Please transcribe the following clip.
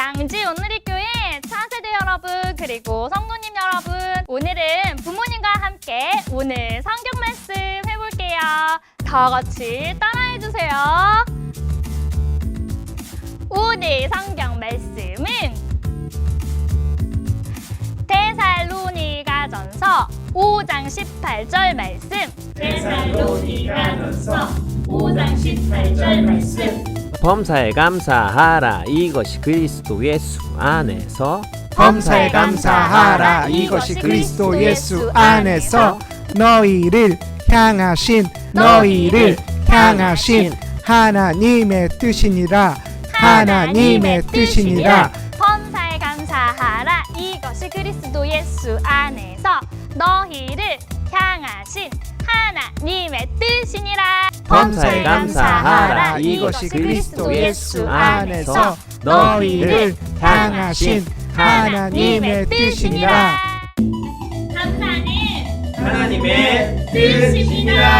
양지 온누리교회 차세대 여러분 그리고 성도님 여러분 오늘은 부모님과 함께 오늘 성경 말씀 해볼게요. 다 같이 따라해 주세요. 오늘 성경 말씀은 데살로니가 전서 5장 18절 말씀. 데살로니가 전서 5장 18절 말씀 범사에 감사하라. 이것이 그리스도 예수 안에서. 범사에 감사하라. 이것이 그리스도 예수 안에서 너희를 향하신 너희를 향하신 하나님의 뜻이니라. 하나님의 뜻이니라. 범사에 감사하라. 이것이 그리스도 예수 안에서 너희를 향하신 하나님의 뜻이니라. 범사에 감사하라. 이것이 그리스도 예수 안에서 너희를 향하신 하나님의 뜻이니라. 하나님 하나님의 뜻이니라